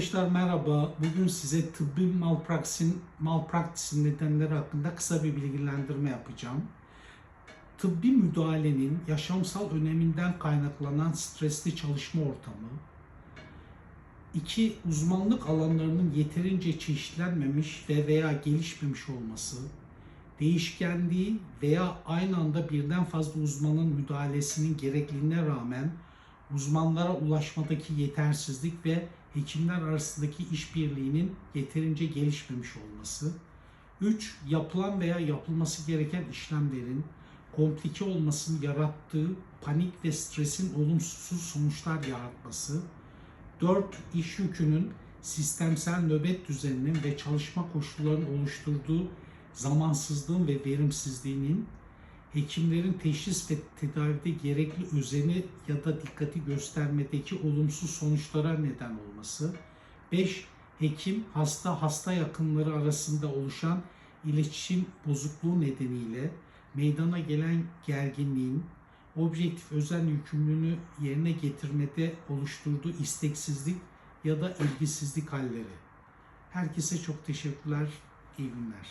Arkadaşlar merhaba. Bugün size tıbbi malpraktisin, malpraktisin nedenleri hakkında kısa bir bilgilendirme yapacağım. Tıbbi müdahalenin yaşamsal öneminden kaynaklanan stresli çalışma ortamı, iki uzmanlık alanlarının yeterince çeşitlenmemiş ve veya gelişmemiş olması, değişkenliği veya aynı anda birden fazla uzmanın müdahalesinin gerekliliğine rağmen uzmanlara ulaşmadaki yetersizlik ve hekimler arasındaki işbirliğinin yeterince gelişmemiş olması. 3. Yapılan veya yapılması gereken işlemlerin komplike olmasının yarattığı panik ve stresin olumsuz sonuçlar yaratması. 4. İş yükünün sistemsel nöbet düzeninin ve çalışma koşullarının oluşturduğu zamansızlığın ve verimsizliğinin hekimlerin teşhis ve tedavide gerekli özeni ya da dikkati göstermedeki olumsuz sonuçlara neden olması. 5. Hekim hasta hasta yakınları arasında oluşan iletişim bozukluğu nedeniyle meydana gelen gerginliğin objektif özen yükümlülüğünü yerine getirmede oluşturduğu isteksizlik ya da ilgisizlik halleri. Herkese çok teşekkürler, iyi günler.